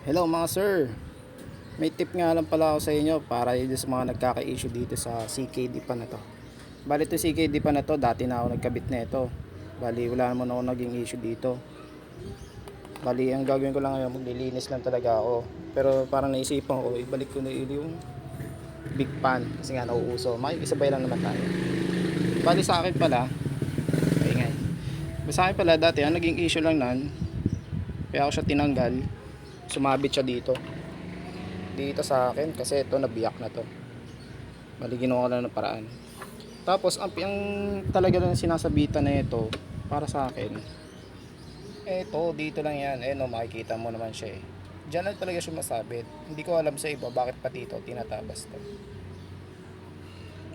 Hello mga sir. May tip nga lang pala ako sa inyo para yun sa mga nagkaka-issue dito sa CKD pa na to. Bali to CKD pa na to, dati na ako nagkabit na ito. Bali wala naman ako naging issue dito. Bali ang gagawin ko lang ngayon, maglilinis lang talaga ako. Pero parang naisipan ko, ibalik ko na yung big pan kasi nga nauuso. Makikisabay lang naman tayo. Bali sa akin pala, ingay. Sa akin pala dati, ang naging issue lang nan, kaya ako siya tinanggal, sumabit siya dito. Dito sa akin kasi ito nabiyak na to. Bali ginawa ko lang ng paraan. Tapos ang, ang talaga lang sinasabitan na ito para sa akin ito dito lang yan. Eh no makikita mo naman siya eh. Diyan lang talaga siya masabit. Hindi ko alam sa iba bakit pa dito tinatabas to.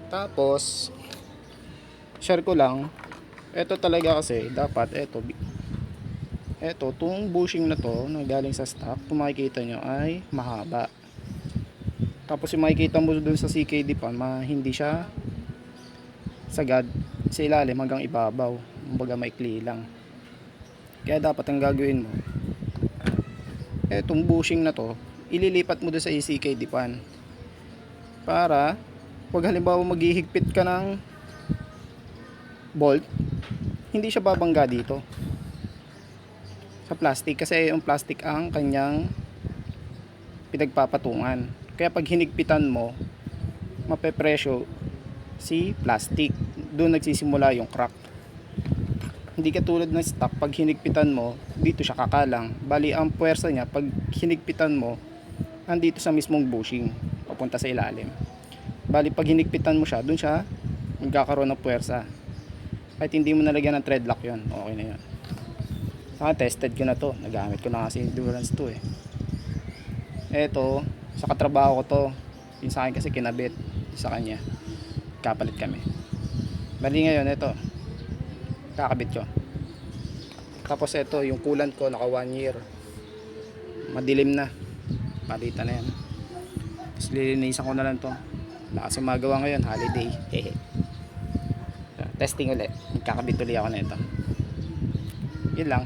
Tapos share ko lang. Ito talaga kasi dapat ito eto, itong bushing na to na galing sa stock, kung makikita nyo ay mahaba. Tapos yung makikita mo dun sa CKD pa, ma, hindi siya sagad sa ilalim hanggang ibabaw. Kumbaga maikli lang. Kaya dapat ang gagawin mo, etong bushing na to, ililipat mo dun sa CKD pan. Para, pag halimbawa maghihigpit ka ng bolt, hindi siya babangga dito sa plastic kasi yung plastic ang kanyang pinagpapatungan. Kaya pag hinigpitan mo, mapepresyo si plastic. Doon nagsisimula yung crack. Hindi katulad ng stock, pag hinigpitan mo, dito siya kakalang. Bali, ang puwersa niya, pag hinigpitan mo, andito sa mismong bushing, papunta sa ilalim. Bali, pag hinigpitan mo siya, doon siya magkakaroon ng puwersa. Kahit hindi mo nalagyan ng threadlock yon okay na yun. Saka tested ko na to. Nagamit ko na kasi endurance to eh. Eto, sa katrabaho ko to. Yung sa akin kasi kinabit. Yung sa kanya. Kapalit kami. Bali ngayon, ito. Kakabit ko. Tapos ito, yung coolant ko, naka 1 year. Madilim na. Palitan na yan. Tapos lilinisan ko na lang to. Wala kasi magawa ngayon, holiday. Hehe. Testing ulit. Magkakabit ulit ako na ito. Yun lang.